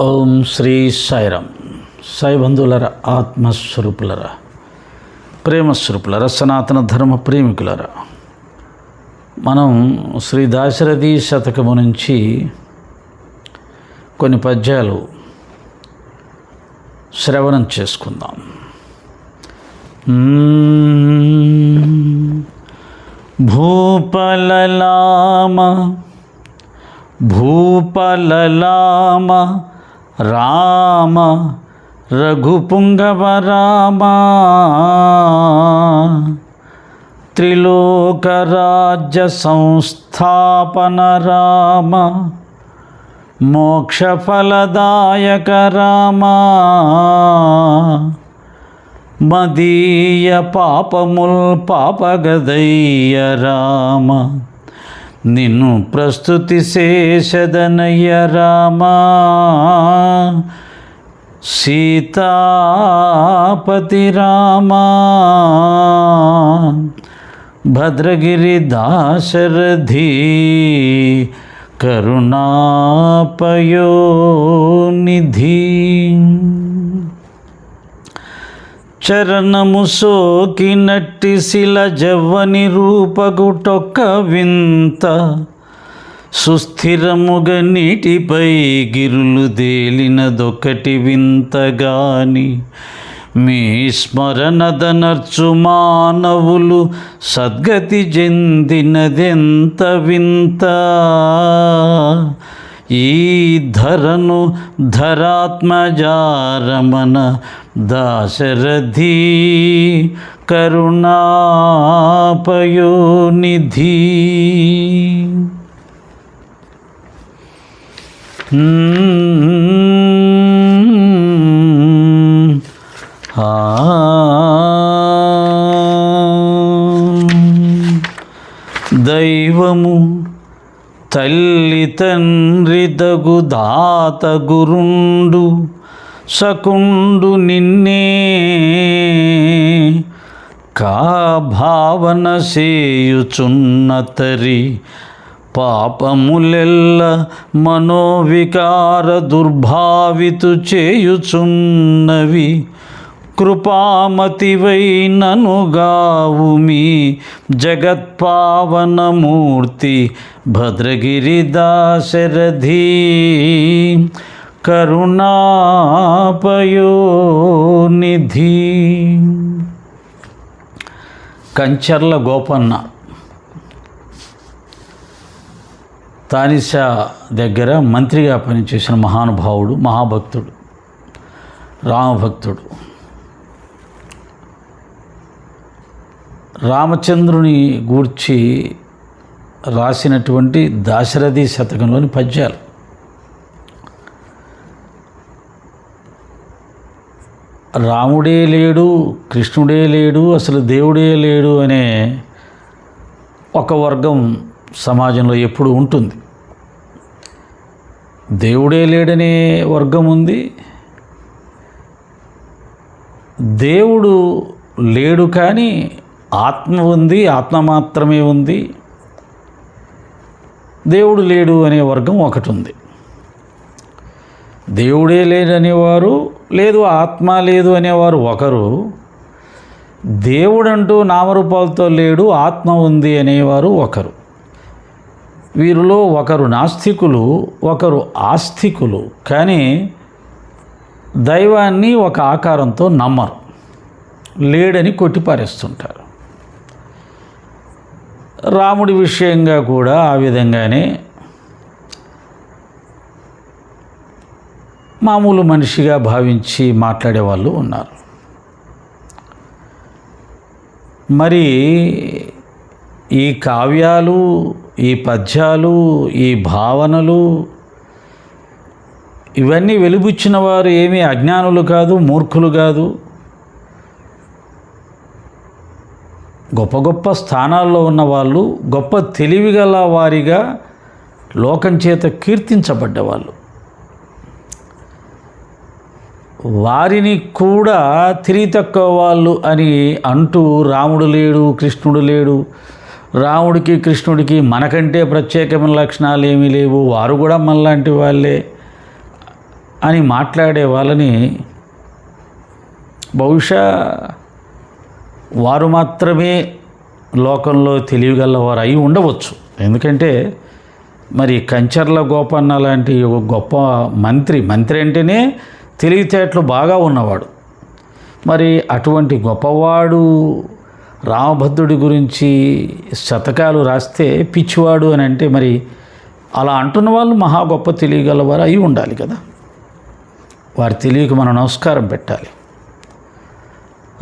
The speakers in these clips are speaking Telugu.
ఓం శ్రీ సాయిరామ్ సాయి బంధువులరా ఆత్మస్వరూపులరా ప్రేమస్వరూపులరా సనాతన ధర్మ ప్రేమికులరా మనం శ్రీ దాశరథి శతకము నుంచి కొన్ని పద్యాలు శ్రవణం చేసుకుందాం. భూపలలామ భూపలలామ రామ రఘుపుంగవ రామ త్రిలోకరాజ్య సంస్థాపన రామ. మోక్షఫలదాయక రామ. మదీయ పాపముల్ పాపగదయ్య రామ. నిన్ను ప్రస్తుతి శేషదనయ్య రామా. సీతాపతి రామా. భద్రగిరి దాశరథి కరుణాపయోనిధి. చరణము సోకినట్టి శిల జవ్వని రూపగుటొక్క వింత. సుస్థిరముగ నీటిపై గిరులు దేలినదొకటి వింతగాని మీ స్మరణదనర్చు మానవులు సద్గతి చెందినదెంత వింత. ఈ ధరను ధరాత్మజారమన దాశరథి కరుణాపయోనిధి ఆ దైవము తల్లి తండ్రి దగు దాత గురుండు సకుండు నిన్నే. కా భావన సేయుచున్నతరి పాపములెల్ల మనోవికార దుర్భావితు చేయుచున్నవి. కృపామతివై ననుగావు మీ జగత్పావనమూర్తి భద్రగిరి దాశరథి కరుణాపయోనిధి. కంచర్ల గోపన్న. తానిష దగ్గర మంత్రిగా పనిచేసిన మహానుభావుడు మహాభక్తుడు రామభక్తుడు. రామచంద్రుని గూర్చి రాసినటువంటి దాశరథి శతకంలోని పద్యాలు. రాముడే లేడు కృష్ణుడే లేడు అసలు దేవుడే లేడు అనే ఒక వర్గం సమాజంలో ఎప్పుడు ఉంటుంది. దేవుడే లేడనే వర్గం ఉంది. దేవుడు లేడు కానీ ఆత్మ ఉంది ఆత్మ మాత్రమే ఉంది. దేవుడు లేడు అనే వర్గం ఒకటి ఉంది దేవుడే లేడనేవారు లేదు ఆత్మ లేదు అనేవారు ఒకరు. దేవుడంటూ నామరూపాలతో లేడు ఆత్మ ఉంది అనేవారు ఒకరు. వీరిలో ఒకరు నాస్తికులు ఒకరు ఆస్తికులు. కానీ దైవాన్ని ఒక ఆకారంతో నమ్మరు. లేడని కొట్టిపారేస్తుంటారు. రాముడి విషయంగా కూడా ఆ విధంగానే మామూలు మనిషిగా భావించి మాట్లాడే వాళ్ళు ఉన్నారు. మరి ఈ కావ్యాలు ఈ పద్యాలు ఈ భావనలు ఇవన్నీ వెలుబుచ్చిన వారు ఏమీ అజ్ఞానులు కాదు మూర్ఖులు కాదు. గొప్ప గొప్ప స్థానాల్లో ఉన్న వాళ్ళు గొప్ప తెలివిగల వారిగా లోకం చేత కీర్తించబడ్డవాళ్ళు. వారిని కూడా తిరిగి తక్కువ వాళ్ళు అని అంటూ రాముడు లేడు కృష్ణుడు లేడు. రాముడికి కృష్ణుడికి మనకంటే ప్రత్యేకమైన లక్షణాలు ఏమీ లేవు. వారు కూడా మనలాంటి వాళ్ళే అని మాట్లాడే వాళ్ళని బహుశా వారు మాత్రమే లోకంలో తెలియగలవారు అయి ఉండవచ్చు. ఎందుకంటే మరి కంచర్ల గోపన్న లాంటి ఒక గొప్ప మంత్రి మంత్రి అంటేనే తెలివితేటలు బాగా ఉన్నవాడు. మరి అటువంటి గొప్పవాడు రామభద్రుడి గురించి శతకాలు రాస్తే పిచ్చివాడు అని అంటే మరి అలా అంటున్న వాళ్ళు మహా గొప్ప తెలియగలవారు అయి ఉండాలి కదా. వారి తెలియక మనం నమస్కారం పెట్టాలి.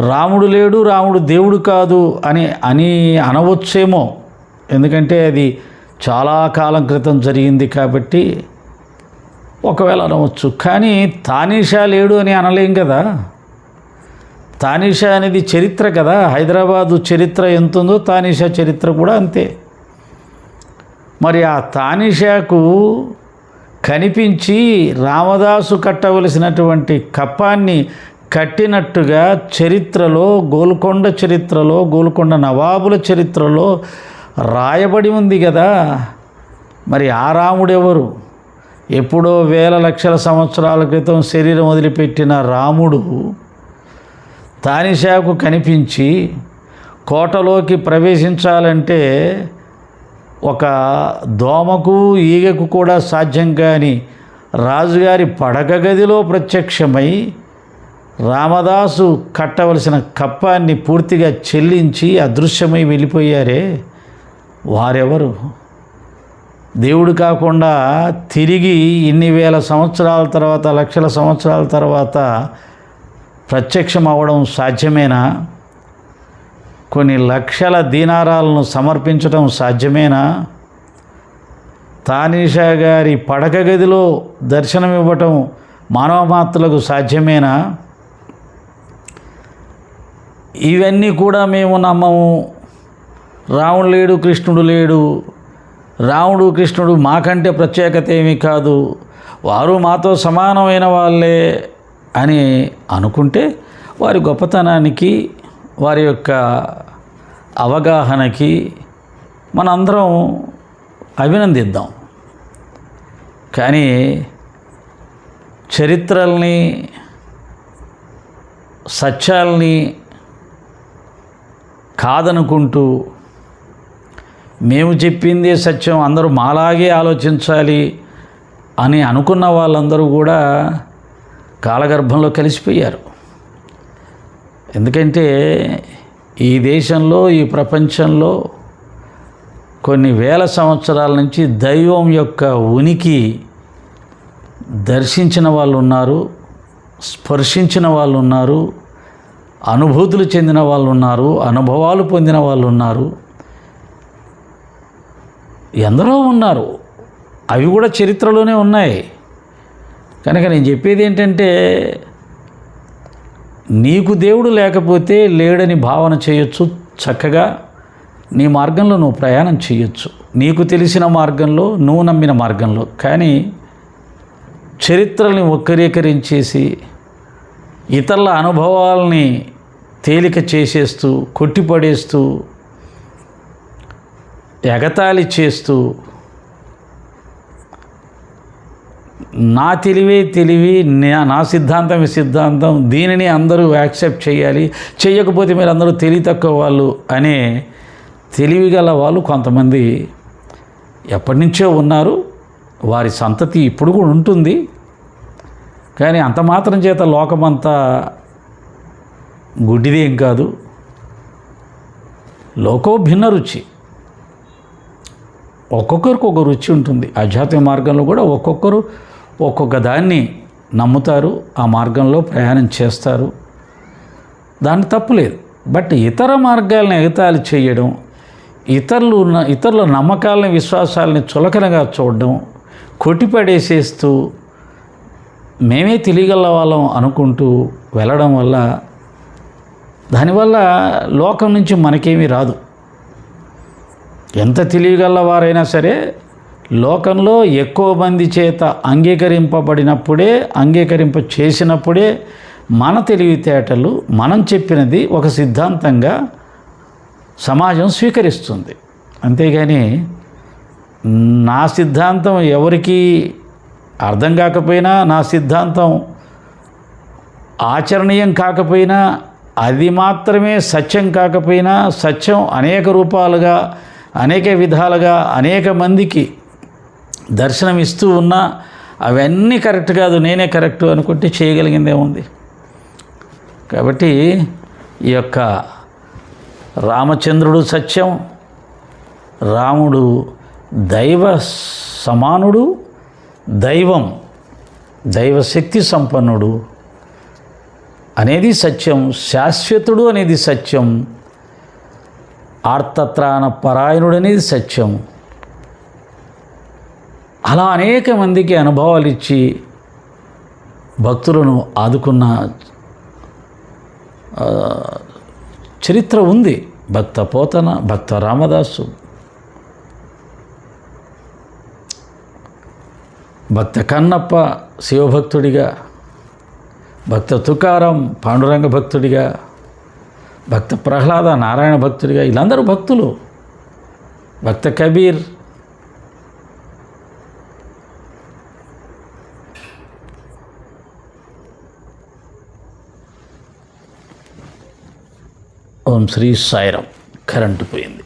రాముడు లేడు రాముడు దేవుడు కాదు అని అని అనవచ్చేమో. ఎందుకంటే అది చాలా కాలం క్రితం జరిగింది కాబట్టి ఒకవేళ అనవచ్చు. కానీ తానీషా లేడు అని అనలేం కదా? తానీషా అనేది చరిత్ర కదా? హైదరాబాదు చరిత్ర ఎంత ఉందో తానీషా చరిత్ర కూడా అంతే. మరి ఆ తానీషాకు కనిపించి రామదాసు కట్టవలసినటువంటి కప్పాన్ని కట్టినట్టుగా చరిత్రలో గోల్కొండ చరిత్రలో గోల్కొండ నవాబుల చరిత్రలో రాయబడి ఉంది కదా. మరి ఆ రాముడెవరు? ఎప్పుడో వేల లక్షల సంవత్సరాల క్రితం శరీరం వదిలిపెట్టిన రాముడు తానిషాకు కనిపించి కోటలోకి ప్రవేశించాలంటే ఒక దోమకు ఈగకు కూడా సాధ్యం కాని రాజుగారి పడక గదిలో ప్రత్యక్షమై రామదాసు కట్టవలసిన కప్పాన్ని పూర్తిగా చెల్లించి అదృశ్యమై వెళ్ళిపోయారే. వారెవరు? దేవుడు కాకుండా తిరిగి ఇన్ని వేల సంవత్సరాల తర్వాత లక్షల సంవత్సరాల తర్వాత ప్రత్యక్షం అవ్వడం సాధ్యమేనా? కొన్ని లక్షల దీనారాలను సమర్పించడం సాధ్యమేనా? తానీషా గారి పడక గదిలో దర్శనమివ్వటం మానవ మాత్రులకు సాధ్యమేనా? ఇవన్నీ కూడా మేము నమ్మము. రాముడు లేడు కృష్ణుడు లేడు. రాముడు కృష్ణుడు మాకంటే ప్రత్యేకత ఏమీ కాదు. వారు మాతో సమానమైన వాళ్ళే అని అనుకుంటే వారి గొప్పతనానికి వారి యొక్క అవగాహనకి మనందరం అభినందిద్దాం. కానీ చరిత్రల్ని సత్యాల్ని కాదనుకుంటూ మేము చెప్పిందే సత్యం అందరూ మాలాగే ఆలోచించాలి అని అనుకున్న వాళ్ళందరూ కూడా కాలగర్భంలో కలిసిపోయారు. ఎందుకంటే ఈ దేశంలో ఈ ప్రపంచంలో కొన్ని వేల సంవత్సరాల నుంచి దైవం యొక్క ఉనికి దర్శించిన వాళ్ళు ఉన్నారు స్పర్శించిన వాళ్ళు ఉన్నారు అనుభూతులు చెందిన వాళ్ళు ఉన్నారు అనుభవాలు పొందిన వాళ్ళు ఉన్నారు ఎందరో ఉన్నారు. అవి కూడా చరిత్రలోనే ఉన్నాయి. కనుక నేను చెప్పేది ఏంటంటే నీకు దేవుడు లేకపోతే లేడని భావన చేయొచ్చు చక్కగా. నీ మార్గంలో నువ్వు ప్రయాణం చేయొచ్చు. నీకు తెలిసిన మార్గంలో నువ్వు నమ్మిన మార్గంలో. కానీ చరిత్రల్ని వక్రీకరించేసి ఇతరుల అనుభవాల్ని తేలిక చేసేస్తూ కొట్టిపడేస్తూ ఎగతాళి చేస్తూ నా తెలివే తెలివి నా నా సిద్ధాంతమే సిద్ధాంతం దీనిని అందరూ యాక్సెప్ట్ చేయాలి. చేయకపోతే మీరు అందరూ తెలివి తక్కువ వాళ్ళు అనే తెలివి గల వాళ్ళు కొంతమంది ఎప్పటి నుంచో ఉన్నారు. వారి సంతతి ఇప్పుడు కూడా ఉంటుంది. కానీ అంత మాత్రం చేత లోకమంతా గుడ్డిదేం కాదు. లోకో భిన్న రుచి. ఒక్కొక్కరికి ఒక రుచి ఉంటుంది. ఆధ్యాత్మిక మార్గంలో కూడా ఒక్కొక్కరు ఒక్కొక్క దాన్ని నమ్ముతారు ఆ మార్గంలో ప్రయాణం చేస్తారు. దాన్ని తప్పులేదు బట్ ఇతర మార్గాలను ఎగతాళి చేయడం ఇతరులు ఇతరుల నమ్మకాలని విశ్వాసాలని చులకనగా చూడడం కొట్టిపడేసేస్తూ మేమే తెలియగల వాళ్ళం అనుకుంటూ వెళ్ళడం వల్ల దానివల్ల లోకం నుంచి మనకేమీ రాదు. ఎంత తెలియగలవారైనా సరే లోకంలో ఎక్కువ మంది చేత అంగీకరింపబడినప్పుడే అంగీకరింప చేసినప్పుడే మన తెలివితేటలు మనం చెప్పినది ఒక సిద్ధాంతంగా సమాజం స్వీకరిస్తుంది. అంతేగాని నా సిద్ధాంతం ఎవరికి అర్థం కాకపోయినా నా సిద్ధాంతం ఆచరణీయం కాకపోయినా అది మాత్రమే సత్యం కాకపోయినా సత్యం అనేక రూపాలుగా అనేక విధాలుగా అనేక మందికి దర్శనం ఇస్తూ ఉన్నా అవన్నీ కరెక్ట్ కాదు నేనే కరెక్ట్ అనుకుంటే చేయగలిగిందే ఉంది కాబట్టి ఈ యొక్క రామచంద్రుడు సత్యం రాముడు దైవ సమానుడు దైవం దైవశక్తి సంపన్నుడు అనేది సత్యం శాశ్వతుడు అనేది సత్యం ఆర్తత్రాణ పరాయణుడు అనేది సత్యం. అలా అనేక మందికి అనుభవాలు ఇచ్చి భక్తులను ఆదుకున్న చరిత్ర ఉంది. భక్త పోతన భక్త రామదాసు భక్త కన్నప్ప శివభక్తుడిగా భక్త తుకారం పాండురంగ భక్తుడిగా భక్త ప్రహ్లాద నారాయణ భక్తుడిగా వీళ్ళందరూ భక్తులు. భక్త కబీర్ ఓం శ్రీ సాయిరాం కరెంటు పోయింది.